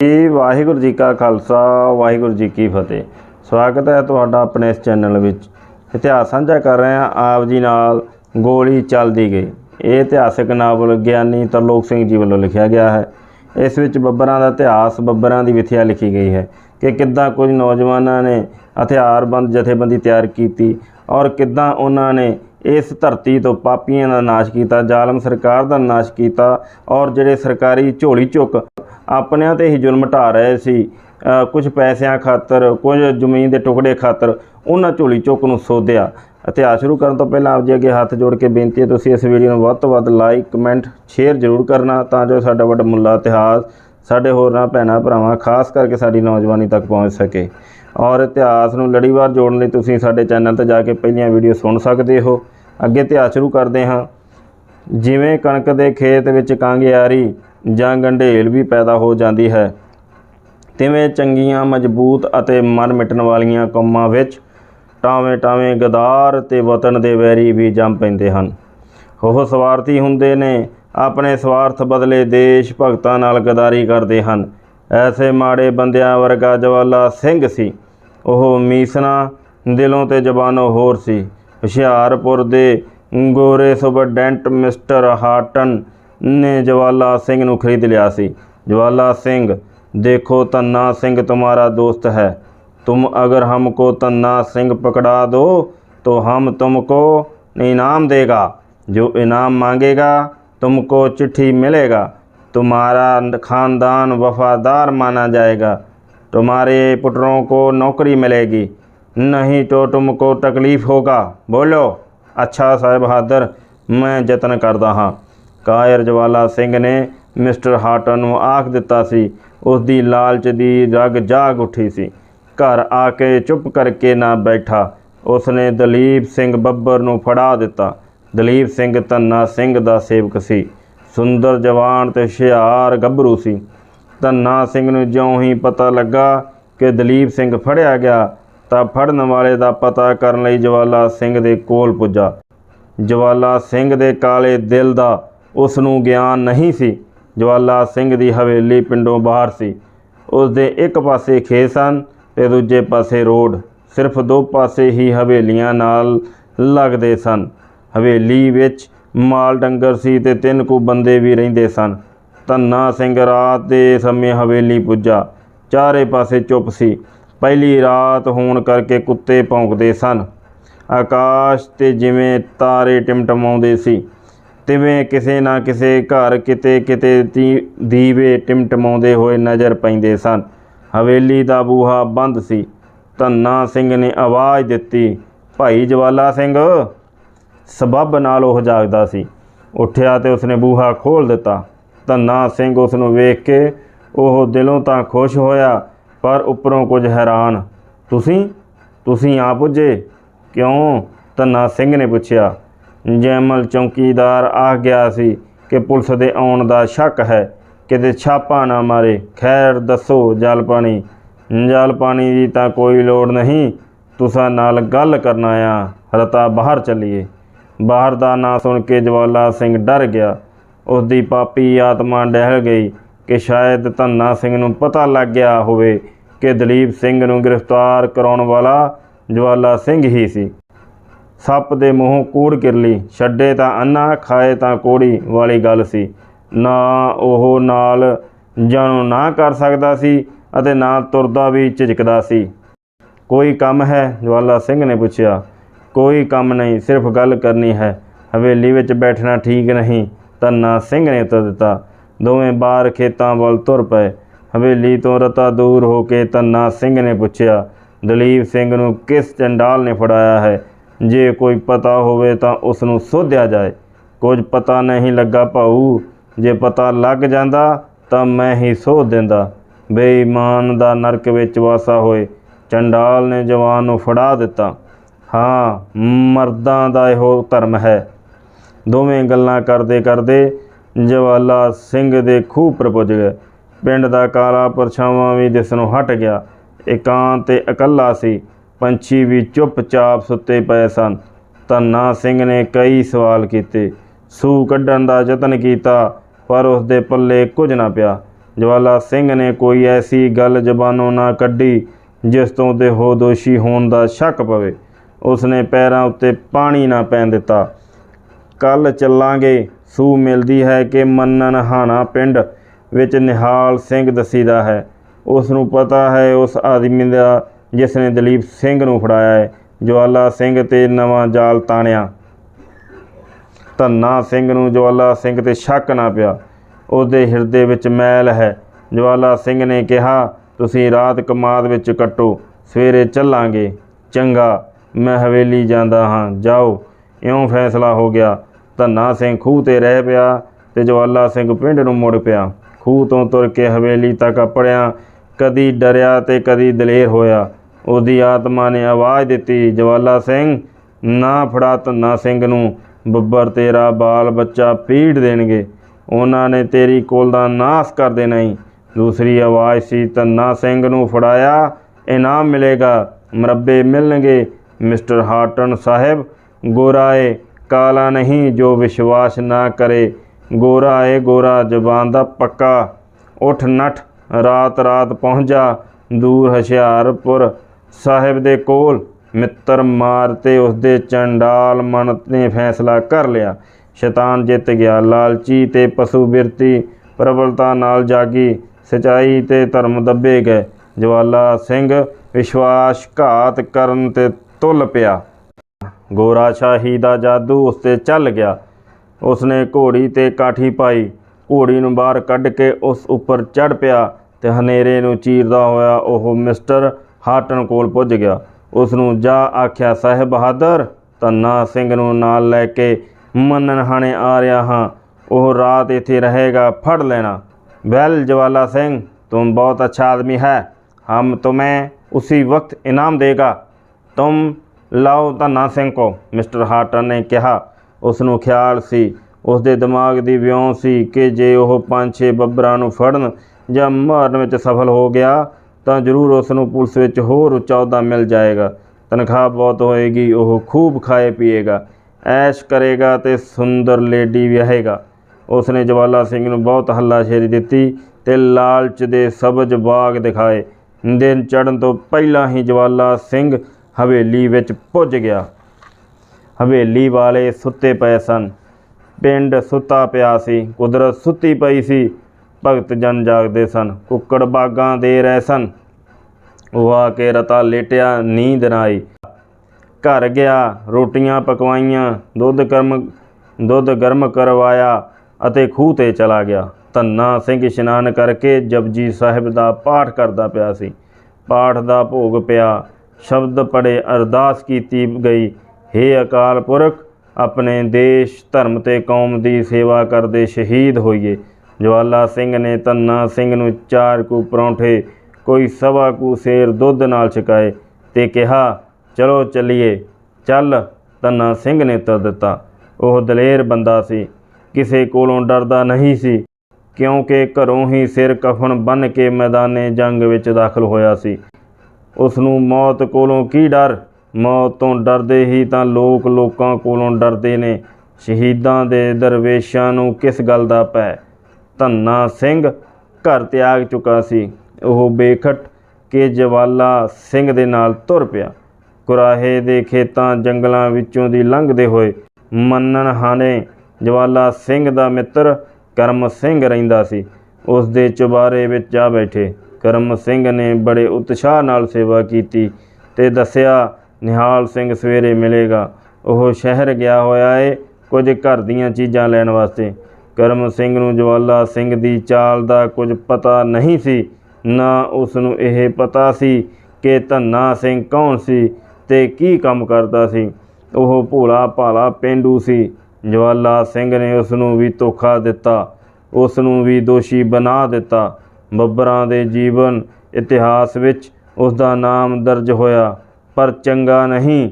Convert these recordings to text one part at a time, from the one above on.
ਜੀ ਵਾਹਿਗੁਰੂ ਜੀ ਕਾ ਖਾਲਸਾ, ਵਾਹਿਗੁਰੂ ਜੀ ਕੀ ਫਤਿਹ। ਸਵਾਗਤ ਹੈ ਤੁਹਾਡਾ ਆਪਣੇ ਇਸ ਚੈਨਲ ਵਿੱਚ। ਇਤਿਹਾਸ ਸਾਂਝਾ ਕਰ ਰਹੇ ਹਾਂ, ਆਪ ਜੀ ਨਾਲ ਗੋਲੀ ਚੱਲਦੀ ਗਈ। ਇਹ ਇਤਿਹਾਸਕ ਨਾਵਲ ਗਿਆਨੀ ਤਰਲੋਕ ਸਿੰਘ ਜੀ ਵੱਲੋਂ ਲਿਖਿਆ ਗਿਆ ਹੈ। ਇਸ ਵਿੱਚ ਬੱਬਰਾਂ ਦਾ ਇਤਿਹਾਸ, ਬੱਬਰਾਂ ਦੀ ਵਿਥਿਆ ਲਿਖੀ ਗਈ ਹੈ ਕਿ ਕਿੱਦਾਂ ਕੁਝ ਨੌਜਵਾਨਾਂ ਨੇ ਹਥਿਆਰਬੰਦ ਜਥੇਬੰਦੀ ਤਿਆਰ ਕੀਤੀ ਔਰ ਕਿੱਦਾਂ ਉਹਨਾਂ ਨੇ ਇਸ ਧਰਤੀ ਤੋਂ ਪਾਪੀਆਂ ਦਾ ਨਾਸ਼ ਕੀਤਾ, ਜ਼ਾਲਮ ਸਰਕਾਰ ਦਾ ਨਾਸ਼ ਕੀਤਾ ਔਰ ਜਿਹੜੇ ਸਰਕਾਰੀ ਝੋਲੀ ਝੁੱਕ ਆਪਣਿਆਂ ਤੇ ਹੀ ਜ਼ੁਲਮ ਢਾ ਰਹੇ ਸੀ। ਕੁਝ ਪੈਸਿਆਂ ਖਾਤਰ, ਕੁਝ ਜ਼ਮੀਨ ਦੇ ਟੁਕੜੇ ਖਾਤਰ ਉਹਨਾਂ ਝੋਲੀ ਝੁੱਕ ਨੂੰ ਸੋਧਿਆ। ਇਤਿਹਾਸ ਸ਼ੁਰੂ ਕਰਨ ਤੋਂ ਪਹਿਲਾਂ ਆਪ ਜੀ ਅੱਗੇ ਹੱਥ ਜੋੜ ਕੇ ਬੇਨਤੀ ਹੈ, ਤੁਸੀਂ ਇਸ ਵੀਡੀਓ ਨੂੰ ਵੱਧ ਤੋਂ ਵੱਧ ਲਾਈਕ ਕਮੈਂਟ ਸ਼ੇਅਰ ਜ਼ਰੂਰ ਕਰਨਾ ਤਾਂ ਜੋ ਸਾਡਾ ਵੱਡਾ ਮੁੱਲਾ ਇਤਿਹਾਸ ਸਾਡੇ ਹੋਰਨਾਂ ਭੈਣਾਂ ਭਰਾਵਾਂ, ਖਾਸ ਕਰਕੇ ਸਾਡੀ ਨੌਜਵਾਨੀ ਤੱਕ ਪਹੁੰਚ ਸਕੇ। ਔਰ ਇਤਿਹਾਸ ਨੂੰ ਲੜੀਵਾਰ ਜੋੜਨ ਲਈ ਤੁਸੀਂ ਸਾਡੇ ਚੈਨਲ ਤੇ ਜਾ ਕੇ ਪਹਿਲੀਆਂ ਵੀਡੀਓ ਸੁਣ ਸਕਦੇ ਹੋ। ਅੱਗੇ ਇਤਿਹਾਸ ਸ਼ੁਰੂ ਕਰਦੇ ਹਾਂ। ਜਿਵੇਂ ਕਣਕ ਦੇ ਖੇਤ ਵਿੱਚ ਕਾਂਗਿਆਰੀ ਜਾਂ ਗੰਢੇਲ ਵੀ ਪੈਦਾ ਹੋ ਜਾਂਦੀ ਹੈ। ਤਿਵੇਂ ਚੰਗੀਆਂ, ਮਜ਼ਬੂਤ ਅਤੇ ਮਨ ਮਿਟਣ ਵਾਲੀਆਂ ਕੰਮਾਂ ਵਿੱਚ ਟਾਵੇਂ ਟਾਵੇਂ ਗਦਾਰ ਤੇ ਵਤਨ ਦੇ ਵੈਰੀ ਵੀ ਜੰਮ ਪੈਂਦੇ ਹਨ। ਉਹ ਸਵਾਰਥੀ ਹੁੰਦੇ ਨੇ, ਆਪਣੇ ਸਵਾਰਥ ਬਦਲੇ ਦੇਸ਼ ਭਗਤਾਂ ਨਾਲ ਗਦਾਰੀ ਕਰਦੇ ਹਨ। ਐਸੇ ਮਾੜੇ ਬੰਦਿਆਂ ਵਰਗਾ ਜਵਾਲਾ ਸਿੰਘ ਸੀ। ਉਹ ਮੀਸਨਾ ਦਿਲੋਂ ਤੇ ਜ਼ਬਾਨੋਂ ਹੋਰ ਸੀ। ਹੁਸ਼ਿਆਰਪੁਰ ਦੇ ਗੋਰੇ ਸੁਪਰਡੈਂਟ ਮਿਸਟਰ ਹਾਟਨ ने जवाहर लाल सिंह खरीद लिया जवाहर लाल सिंह देखो तन्ना सिंह तुम्हारा दोस्त है तुम अगर हमको तन्ना सिंह पकड़ा दो तो हम तुमको इनाम देगा जो इनाम मांगेगा तुमको चिट्ठी मिलेगा तुम्हारा ख़ानदान वफादार माना जाएगा तुम्हारे पुत्रों को नौकरी मिलेगी नहीं तो तुमको तकलीफ़ होगा बोलो अच्छा साहेब बहादुर मैं जतन करता हाँ ਕਾਇਰ ਜਵਾਲਾ ਸਿੰਘ ਨੇ ਮਿਸਟਰ ਹਾਟਨ ਨੂੰ ਆਖ ਦਿੱਤਾ ਸੀ। ਉਸ ਦੀ ਲਾਲਚ ਦੀ ਰਗ ਜਾਗ ਉੱਠੀ ਸੀ। ਘਰ ਆ ਕੇ ਚੁੱਪ ਕਰਕੇ ਨਾ ਬੈਠਾ। ਉਸ ਨੇ ਦਲੀਪ ਸਿੰਘ ਬੱਬਰ ਨੂੰ ਫੜਾ ਦਿੱਤਾ। ਦਲੀਪ ਸਿੰਘ ਧੰਨਾ ਸਿੰਘ ਦਾ ਸੇਵਕ ਸੀ। ਸੁੰਦਰ ਜਵਾਨ ਤੇ ਹੁਸ਼ਿਆਰ ਗੱਭਰੂ ਸੀ। ਧੰਨਾ ਸਿੰਘ ਨੂੰ ਜਿਉਂ ਹੀ ਪਤਾ ਲੱਗਾ ਕਿ ਦਲੀਪ ਸਿੰਘ ਫੜਿਆ ਗਿਆ, ਤਾਂ ਫੜਨ ਵਾਲੇ ਦਾ ਪਤਾ ਕਰਨ ਲਈ ਜਵਾਲਾ ਸਿੰਘ ਦੇ ਕੋਲ ਪੁੱਜਾ। ਜਵਾਲਾ ਸਿੰਘ ਦੇ ਕਾਲੇ ਦਿਲ ਦਾ ਉਸ ਨੂੰ ਗਿਆਨ ਨਹੀਂ ਸੀ। ਜਵਾਲਾ ਸਿੰਘ ਦੀ ਹਵੇਲੀ ਪਿੰਡੋਂ ਬਾਹਰ ਸੀ। ਉਸ ਦੇ ਇੱਕ ਪਾਸੇ ਖੇਤ ਸਨ ਤੇ ਦੂਜੇ ਪਾਸੇ ਰੋਡ। ਸਿਰਫ ਦੋ ਪਾਸੇ ਹੀ ਹਵੇਲੀਆਂ ਨਾਲ ਲੱਗਦੇ ਸਨ। ਹਵੇਲੀ ਵਿੱਚ ਮਾਲ ਡੰਗਰ ਸੀ ਤੇ ਤਿੰਨ ਕੁ ਬੰਦੇ ਵੀ ਰਹਿੰਦੇ ਸਨ। ਧੰਨਾ ਸਿੰਘ ਰਾਤ ਦੇ ਸਮੇਂ ਹਵੇਲੀ ਪੁੱਜਾ। ਚਾਰੇ ਪਾਸੇ ਚੁੱਪ ਸੀ। ਪਹਿਲੀ ਰਾਤ ਹੋਣ ਕਰਕੇ ਕੁੱਤੇ ਭੌਂਕਦੇ ਸਨ। ਆਕਾਸ਼ ਤੇ ਜਿਵੇਂ ਤਾਰੇ ਟਿਮਟਮਾਉਂਦੇ ਸੀ। ਤਿਵੇਂ ਕਿਸੇ ਨਾ ਕਿਸੇ ਘਰ ਕਿਤੇ ਕਿਤੇ ਤੀ- ਦੀਵੇ ਟਿਮਟਮਾਉਂਦੇ ਹੋਏ ਨਜ਼ਰ ਪੈਂਦੇ ਸਨ। ਹਵੇਲੀ ਦਾ ਬੂਹਾ ਬੰਦ ਸੀ। ਧੰਨਾ ਸਿੰਘ ਨੇ ਆਵਾਜ਼ ਦਿੱਤੀ, ਭਾਈ ਜਵਾਲਾ ਸਿੰਘ। ਸਬੱਬ ਨਾਲ ਉਹ ਜਾਗਦਾ ਸੀ। ਉੱਠਿਆ ਤੇ ਉਸਨੇ ਬੂਹਾ ਖੋਲ ਦਿੱਤਾ। ਧੰਨਾ ਸਿੰਘ ਉਸ ਨੂੰ ਵੇਖ ਕੇ ਉਹ ਦਿਲੋਂ ਤਾਂ ਖੁਸ਼ ਹੋਇਆ, ਪਰ ਉੱਪਰੋਂ ਕੁਝ ਹੈਰਾਨ, ਤੁਸੀਂ? ਤੁਸੀਂ ਆ ਪੁੱਜੇ? ਕਿਉਂ? ਧੰਨਾ ਸਿੰਘ ਨੇ ਪੁੱਛਿਆ। ਜੈਮਲ ਚੌਕੀਦਾਰ ਆ ਗਿਆ ਸੀ ਕਿ ਪੁਲਿਸ ਦੇ ਆਉਣ ਦਾ ਸ਼ੱਕ ਹੈ। ਕਿਤੇ ਛਾਪਾ ਨਾ ਮਾਰੇ। ਖੈਰ, ਦੱਸੋ ਜਲ ਪਾਣੀ ਜਲ ਪਾਣੀ ਦੀ ਤਾਂ ਕੋਈ ਲੋੜ ਨਹੀਂ। ਤੁਸਾਂ ਨਾਲ ਗੱਲ ਕਰਨ ਆਇਆ। ਰਤਾ ਬਾਹਰ ਚੱਲੀਏ। ਬਾਹਰ ਦਾ ਨਾਂ ਸੁਣ ਕੇ ਜਵਾਲਾ ਸਿੰਘ ਡਰ ਗਿਆ। ਉਸ ਦੀ ਪਾਪੀ ਆਤਮਾ ਡਹਿਲ ਗਈ ਕਿ ਸ਼ਾਇਦ ਧੰਨਾ ਸਿੰਘ ਨੂੰ ਪਤਾ ਲੱਗ ਗਿਆ ਹੋਵੇ ਕਿ ਦਲੀਪ ਸਿੰਘ ਨੂੰ ਗ੍ਰਿਫਤਾਰ ਕਰਾਉਣ ਵਾਲਾ ਜਵਾਲਾ ਸਿੰਘ ਹੀ ਸੀ। ਸੱਪ ਦੇ ਮੂੰਹੋਂ ਕੂੜ ਕਿਰਲੀ ਛੱਡੇ ਤਾਂ ਅੰਨਾ ਖਾਏ ਤਾਂ ਕੋੜੀ ਵਾਲੀ ਗੱਲ ਸੀ। ਨਾ ਉਹ ਨਾਲ ਜਾਣੋ ਨਾ ਕਰ ਸਕਦਾ ਸੀ ਅਤੇ ਨਾ ਤੁਰਦਾ ਵੀ ਝਿਜਕਦਾ ਸੀ। ਕੋਈ ਕੰਮ ਹੈ? ਜਵਾਲਾ ਸਿੰਘ ਨੇ ਪੁੱਛਿਆ। ਕੋਈ ਕੰਮ ਨਹੀਂ, ਸਿਰਫ ਗੱਲ ਕਰਨੀ ਹੈ। ਹਵੇਲੀ ਵਿੱਚ ਬੈਠਣਾ ਠੀਕ ਨਹੀਂ ਧੰਨਾ ਸਿੰਘ ਨੇ ਉੱਤਰ ਦਿੱਤਾ। ਦੋਵੇਂ ਬਾਹਰ ਖੇਤਾਂ ਵੱਲ ਤੁਰ ਪਏ। ਹਵੇਲੀ ਤੋਂ ਰਤਾ ਦੂਰ ਹੋ ਕੇ ਧੰਨਾ ਸਿੰਘ ਨੇ ਪੁੱਛਿਆ, ਦਲੀਪ ਸਿੰਘ ਨੂੰ ਕਿਸ ਚੰਡਾਲ ਨੇ ਫੜਾਇਆ ਹੈ? ਜੇ ਕੋਈ ਪਤਾ ਹੋਵੇ ਤਾਂ ਉਸ ਨੂੰ ਸੋਧਿਆ ਜਾਏ। ਕੁਝ ਪਤਾ ਨਹੀਂ ਲੱਗਾ ਭਾਊ। ਜੇ ਪਤਾ ਲੱਗ ਜਾਂਦਾ ਤਾਂ ਮੈਂ ਹੀ ਸੋਧ ਦਿੰਦਾ। ਬੇਈਮਾਨ ਦਾ ਨਰਕ ਵਿੱਚ ਵਾਸਾ ਹੋਏ। ਚੰਡਾਲ ਨੇ ਜਵਾਨ ਨੂੰ ਫੜਾ ਦਿੱਤਾ। ਹਾਂ, ਮਰਦਾਂ ਦਾ ਇਹੋ ਧਰਮ ਹੈ। ਦੋਵੇਂ ਗੱਲਾਂ ਕਰਦੇ ਕਰਦੇ ਜਵਾਲਾ ਸਿੰਘ ਦੇ ਖੂਹ ਪਰ ਪੁੱਜ ਗਏ ਪਿੰਡ ਦਾ ਕਾਲਾ ਪਰਛਾਵਾਂ ਵੀ ਦਿਸ ਨੂੰ ਹਟ ਗਿਆ। ਇਕਾਂਤ ਤੇ ਇਕੱਲਾ ਸੀ। ਪੰਛੀ ਵੀ ਚੁੱਪਚਾਪ ਸੁੱਤੇ ਪਏ ਸਨ। ਧੰਨਾ ਸਿੰਘ ਨੇ ਕਈ ਸਵਾਲ ਕੀਤੇ। ਸੂ ਕੱਢਣ ਦਾ ਯਤਨ ਕੀਤਾ, ਪਰ ਉਸ ਦੇ ਪੱਲੇ ਕੁਝ ਨਾ ਪਿਆ। ਜਵਾਲਾ ਸਿੰਘ ਨੇ ਕੋਈ ਐਸੀ ਗੱਲ ਜ਼ਬਾਨੋਂ ਨਾ ਕੱਢੀ, ਜਿਸ ਤੋਂ ਉਹਦੇ ਹੋ ਦੋਸ਼ੀ ਹੋਣ ਦਾ ਸ਼ੱਕ ਪਵੇ। ਉਸਨੇ ਪੈਰਾਂ ਉੱਤੇ ਪਾਣੀ ਨਾ ਪੈਣ ਦਿੱਤਾ। ਕੱਲ ਚੱਲਾਂਗੇ। ਸੂ ਮਿਲਦੀ ਹੈ ਕਿ ਮੰਨਣ ਹਾਣਾ ਪਿੰਡ ਵਿੱਚ ਨਿਹਾਲ ਸਿੰਘ ਦਸੀਦਾ ਹੈ। ਉਸ ਨੂੰ ਪਤਾ ਹੈ ਉਸ ਆਦਮੀ ਦਾ ਜਿਸ ਨੇ ਦਲੀਪ ਸਿੰਘ ਨੂੰ ਫੜਾਇਆ ਹੈ। ਜਵਾਲਾ ਸਿੰਘ ਤੇ ਨਵਾਂ ਜਾਲ ਤਾਣਿਆ। ਧੰਨਾ ਸਿੰਘ ਨੂੰ ਜਵਾਲਾ ਸਿੰਘ ਤੇ ਸ਼ੱਕ ਨਾ ਪਿਆ। ਉਹਦੇ ਹਿਰਦੇ ਵਿੱਚ ਮੈਲ ਹੈ। ਜਵਾਲਾ ਸਿੰਘ ਨੇ ਕਿਹਾ, ਤੁਸੀਂ ਰਾਤ ਕਮਾਦ ਵਿੱਚ ਕੱਟੋ, ਸਵੇਰੇ ਚੱਲਾਂਗੇ। ਚੰਗਾ, ਮੈਂ ਹਵੇਲੀ ਜਾਂਦਾ ਹਾਂ, ਜਾਓ। ਇਉਂ ਫੈਸਲਾ ਹੋ ਗਿਆ। ਧੰਨਾ ਸਿੰਘ ਖੂਹ ਤੇ ਰਹਿ ਪਿਆ ਤੇ ਜਵਾਲਾ ਸਿੰਘ ਪਿੰਡ ਨੂੰ ਮੁੜ ਪਿਆ। ਖੂਹ ਤੋਂ ਤੁਰ ਕੇ ਹਵੇਲੀ ਤੱਕ ਆਪੜਿਆ ਕਦੀ ਡਰਿਆ ਤੇ ਕਦੀ ਦਲੇਰ ਹੋਇਆ। ਉਹਦੀ ਆਤਮਾ ਨੇ ਆਵਾਜ਼ ਦਿੱਤੀ, ਜਵਾਲਾ ਸਿੰਘ, ਨਾ ਫੜਾ ਧੰਨਾ ਸਿੰਘ ਨੂੰ, ਬੱਬਰ ਤੇਰਾ ਬਾਲ ਬੱਚਾ ਪੀੜ ਦੇਣਗੇ। ਉਹਨਾਂ ਨੇ ਤੇਰੀ ਕੋਲ ਦਾ ਨਾਸ ਕਰ ਦੇਣਾ ਹੀ ਦੂਸਰੀ ਆਵਾਜ਼ ਸੀ, ਧੰਨਾ ਸਿੰਘ ਨੂੰ ਫੜਾਇਆ, ਇਨਾਮ ਮਿਲੇਗਾ, ਮਰੱਬੇ ਮਿਲਣਗੇ। ਮਿਸਟਰ ਹਾਰਟਨ ਸਾਹਿਬ, ਗੋਰਾ ਏ, ਕਾਲਾ ਨਹੀਂ, ਜੋ ਵਿਸ਼ਵਾਸ ਨਾ ਕਰੇ। ਗੋਰਾ ਏ, ਗੋਰਾ, ਜ਼ਬਾਨ ਦਾ ਪੱਕਾ। ਉਠ, ਨੱਠ ਰਾਤ ਰਾਤ ਪਹੁੰਚਾ, ਦੂਰ ਹਸ਼ਿਆਰਪੁਰ ਸਾਹਿਬ ਦੇ ਕੋਲ ਮਿੱਤਰ ਮਾਰ ਤੇ ਉਸਦੇ ਚੰਡਾਲ ਮਨ ਨੇ ਫੈਸਲਾ ਕਰ ਲਿਆ। ਸ਼ੈਤਾਨ ਜਿੱਤ ਗਿਆ। ਲਾਲਚੀ ਤੇ ਪਸ਼ੂ ਬਿਰਤੀ ਪ੍ਰਬਲਤਾ ਨਾਲ ਜਾਗੀ। ਸਚਾਈ ਤੇ ਧਰਮ ਦੱਬੇ ਗਏ। ਜਵਾਲਾ ਸਿੰਘ ਵਿਸ਼ਵਾਸ ਘਾਤ ਕਰਨ ਤੇ ਤੁਲ ਪਿਆ। ਗੋਰਾ ਸ਼ਾਹੀ ਦਾ ਜਾਦੂ ਉਸ ਤੇ ਚੱਲ ਗਿਆ। ਉਸਨੇ ਘੋੜੀ ਤੇ ਕਾਠੀ ਪਾਈ। ਘੋੜੀ ਨੂੰ ਬਾਹਰ ਕੱਢ ਕੇ ਉਸ ਉੱਪਰ ਚੜ ਪਿਆ ਤੇ ਹਨੇਰੇ ਨੂੰ ਚੀਰਦਾ ਹੋਇਆ ਉਹ ਮਿਸਟਰ ਹਾਟਨ ਕੋਲ ਪੁੱਜ ਗਿਆ ਉਸ ਨੂੰ ਜਾ ਆਖਿਆ ਸਾਹਿਬ ਬਹਾਦਰ ਧੰਨਾ ਸਿੰਘ ਨੂੰ ਨਾਲ ਲੈ ਕੇ ਮੰਨਣ ਹਾਣੇ ਆ ਰਿਹਾ ਹਾਂ ਉਹ ਰਾਤ ਇੱਥੇ ਰਹੇਗਾ ਫੜ ਲੈਣਾ ਵੈਲ ਜਵਾਲਾ ਸਿੰਘ तुम बहुत अच्छा आदमी है हम तुम्हें उसी वक्त इनाम देगा तुम ਲਾਓ ਧੰਨਾ ਸਿੰਘ ਕੋ ਮਿਸਟਰ ਹਾਰਟਨ ਨੇ ਕਿਹਾ ਉਸ ਨੂੰ ਖਿਆਲ ਸੀ ਉਸ ਦੇ ਦਿਮਾਗ ਦੀ ਵਿਉਂ ਸੀ ਕਿ ਜੇ ਉਹ ਪੰਜ ਛੇ ਬੱਬਰਾਂ ਨੂੰ ਫੜਨ ਜਾਂ ਮਾਰਨ ਵਿੱਚ ਸਫਲ ਹੋ ਗਿਆ ਤਾਂ ਜ਼ਰੂਰ ਉਸ ਨੂੰ ਪੁਲਿਸ ਵਿੱਚ ਹੋਰ ਉੱਚਾ ਅਹੁਦਾ ਮਿਲ ਜਾਏਗਾ। ਤਨਖਾਹ ਬਹੁਤ ਹੋਏਗੀ, ਉਹ ਖੂਬ ਖਾਏ ਪੀਏਗਾ, ਐਸ਼ ਕਰੇਗਾ ਤੇ ਸੁੰਦਰ ਲੇਡੀ ਵਿਆਹੇਗਾ। ਉਸ ਨੇ ਜਵਾਲਾ ਸਿੰਘ ਨੂੰ ਬਹੁਤ ਹੱਲਾਸ਼ੇਰੀ ਦਿੱਤੀ ਤੇ ਲਾਲਚ ਦੇ ਸਬਜ਼ ਬਾਗ ਦਿਖਾਏ। ਦਿਨ ਚੜ੍ਹਨ ਤੋਂ ਪਹਿਲਾਂ ਹੀ ਜਵਾਲਾ ਸਿੰਘ ਹਵੇਲੀ ਵਿੱਚ ਪੁੱਜ ਗਿਆ। ਹਵੇਲੀ ਵਾਲੇ ਸੁੱਤੇ ਪਏ ਸਨ। ਪਿੰਡ ਸੁੱਤਾ ਪਿਆ ਸੀ, ਕੁਦਰਤ ਸੁੱਤੀ ਪਈ ਸੀ। ਭਗਤ ਜਨ ਜਾਗਦੇ ਸਨ, ਕੁੱਕੜ ਬਾਗਾਂ ਦੇ ਰਹਿ ਸਨ। ਉਹ ਆ ਕੇ ਰਤਾ ਲੇਟਿਆ, ਨੀਂਦ ਨਾ ਘਰ ਗਿਆ, ਰੋਟੀਆਂ ਪਕਵਾਈਆਂ, ਦੁੱਧ ਕਰਮ, ਦੁੱਧ ਗਰਮ ਕਰਵਾਇਆ ਅਤੇ ਖੂਹ ਤੇ ਚਲਾ ਗਿਆ। ਧੰਨਾ ਸਿੰਘ ਇਸ਼ਨਾਨ ਕਰਕੇ ਜਪਜੀ ਸਾਹਿਬ ਦਾ ਪਾਠ ਕਰਦਾ ਪਿਆ ਸੀ। ਪਾਠ ਦਾ ਭੋਗ ਪਿਆ। ਸ਼ਬਦ ਪੜੇ ਅਰਦਾਸ ਕੀਤੀ ਗਈ। ਹੇ ਅਕਾਲ ਪੁਰਖ, ਆਪਣੇ ਦੇਸ਼ ਧਰਮ ਤੇ ਕੌਮ ਦੀ ਸੇਵਾ ਕਰਦੇ ਸ਼ਹੀਦ ਹੋਈਏ। ਜਵਾਲਾ ਸਿੰਘ ਨੇ ਧੰਨਾ ਸਿੰਘ ਨੂੰ ਚਾਰ ਕੂ ਪਰੌਂਠੇ, ਕੋਈ ਸਵਾ ਕੂ ਸੇਰ ਦੁੱਧ ਨਾਲ ਛਕਾਏ ਤੇ ਕਿਹਾ, ਚਲੋ ਚੱਲੀਏ। ਚੱਲ ਧੰਨਾ ਸਿੰਘ ਨੇ ਉੱਤਰ ਦਿੱਤਾ। ਉਹ ਦਲੇਰ ਬੰਦਾ ਸੀ। ਕਿਸੇ ਕੋਲੋਂ ਡਰਦਾ ਨਹੀਂ ਸੀ, ਕਿਉਂਕਿ ਘਰੋਂ ਹੀ ਸਿਰ ਕਫਨ ਬੰਨ ਕੇ ਮੈਦਾਨੇ ਜੰਗ ਵਿੱਚ ਦਾਖਲ ਹੋਇਆ ਸੀ। ਉਸ ਨੂੰ ਮੌਤ ਕੋਲੋਂ ਕੀ ਡਰ? ਮੌਤ ਤੋਂ ਡਰਦੇ ਹੀ ਤਾਂ ਲੋਕ ਲੋਕਾਂ ਕੋਲੋਂ ਡਰਦੇ ਨੇ। ਸ਼ਹੀਦਾਂ ਦੇ ਦਰਵੇਸ਼ਾਂ ਨੂੰ ਕਿਸ ਗੱਲ ਦਾ ਪੈ ਧੰਨਾ ਸਿੰਘ ਘਰ ਤਿਆਗ ਚੁੱਕਾ ਸੀ। ਉਹ ਬੇਖਟ ਕੇ ਜਵਾਲਾ ਸਿੰਘ ਦੇ ਨਾਲ ਤੁਰ ਪਿਆ। ਕੁਰਾਹੇ ਦੇ ਖੇਤਾਂ ਜੰਗਲਾਂ ਵਿੱਚੋਂ ਦੀ ਲੰਘਦੇ ਹੋਏ ਮੰਨਣਹਾਨੇ ਜਵਾਲਾ ਸਿੰਘ ਦਾ ਮਿੱਤਰ ਕਰਮ ਸਿੰਘ ਰਹਿੰਦਾ ਸੀ। ਉਸ ਦੇ ਚੁਬਾਰੇ ਵਿੱਚ ਜਾ ਬੈਠੇ। ਕਰਮ ਸਿੰਘ ਨੇ ਬੜੇ ਉਤਸ਼ਾਹ ਨਾਲ ਸੇਵਾ ਕੀਤੀ ਤੇ ਦੱਸਿਆ, ਨਿਹਾਲ ਸਿੰਘ, ਸਵੇਰੇ ਮਿਲੇਗਾ। ਉਹ ਸ਼ਹਿਰ ਗਿਆ ਹੋਇਆ ਏ ਕੁਝ ਘਰ ਦੀਆਂ ਚੀਜ਼ਾਂ ਲੈਣ ਵਾਸਤੇ। ਕਰਮ ਸਿੰਘ ਨੂੰ ਜਵਾਲਾ ਸਿੰਘ ਦੀ ਚਾਲ ਦਾ ਕੁਝ ਪਤਾ ਨਹੀਂ ਸੀ, ਨਾ ਉਸ ਨੂੰ ਇਹ ਪਤਾ ਸੀ ਕਿ ਧੰਨਾ ਸਿੰਘ ਕੌਣ ਸੀ ਤੇ ਕੀ ਕੰਮ ਕਰਦਾ ਸੀ। ਉਹ ਭੋਲਾ ਭਾਲਾ ਪੇਂਡੂ ਸੀ। ਜਵਾਲਾ ਸਿੰਘ ਨੇ ਉਸ ਨੂੰ ਵੀ ਧੋਖਾ ਦਿੱਤਾ, ਉਸ ਨੂੰ ਵੀ ਦੋਸ਼ੀ ਬਣਾ ਦਿੱਤਾ। ਬੱਬਰਾਂ ਦੇ ਜੀਵਨ ਇਤਿਹਾਸ ਵਿੱਚ ਉਸ ਦਾ ਨਾਮ ਦਰਜ ਹੋਇਆ, ਪਰ ਚੰਗਾ ਨਹੀਂ।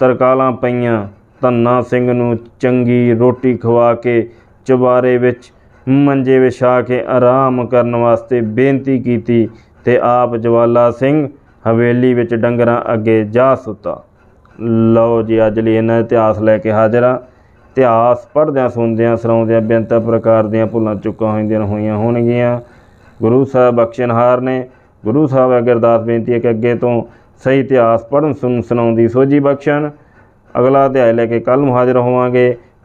ਤਰਕਾਲਾਂ ਪਈਆਂ, ਧੰਨਾ ਸਿੰਘ ਨੂੰ ਚੰਗੀ ਰੋਟੀ ਖਵਾ ਕੇ ਚੁਬਾਰੇ ਵਿੱਚ ਮੰਜੇ ਵਿਛਾ ਕੇ ਆਰਾਮ ਕਰਨ ਵਾਸਤੇ ਬੇਨਤੀ ਕੀਤੀ ਤੇ ਆਪ ਜਵਾਲਾ ਸਿੰਘ ਹਵੇਲੀ ਵਿੱਚ ਡੰਗਰਾਂ ਅੱਗੇ ਜਾ ਸੁੱਤਾ। ਲਓ ਜੀ, ਅੱਜ ਲਈ ਇਹਨਾਂ ਇਤਿਹਾਸ ਲੈ ਕੇ ਹਾਜ਼ਰ ਹਾਂ। ਇਤਿਹਾਸ ਪੜ੍ਹਦਿਆਂ, ਸੁਣਦਿਆਂ, ਸੁਣਾਉਂਦਿਆਂ ਬੇਅੰਤ ਪ੍ਰਕਾਰ ਦੀਆਂ ਭੁੱਲਾਂ ਚੁੱਕਾਂ ਹੋਈਆਂ ਹੋਈਆਂ ਹੋਣਗੀਆਂ। ਗੁਰੂ ਸਾਹਿਬ ਬਖਸ਼ਣਹਾਰ ਨੇ। ਗੁਰੂ ਸਾਹਿਬ ਅੱਗੇ ਅਰਦਾਸ ਬੇਨਤੀ ਹੈ ਕਿ ਅੱਗੇ ਤੋਂ ਸਹੀ ਇਤਿਹਾਸ ਪੜ੍ਹਨ ਸੁਣ ਸੁਣਾਉਣ ਦੀ ਸੋਝੀ ਬਖਸ਼ਣ। ਅਗਲਾ ਅਧਿਆਇ ਲੈ ਕੇ ਕੱਲ ਨੂੰ ਹਾਜ਼ਰ ਹੋਵਾਂਗੇ।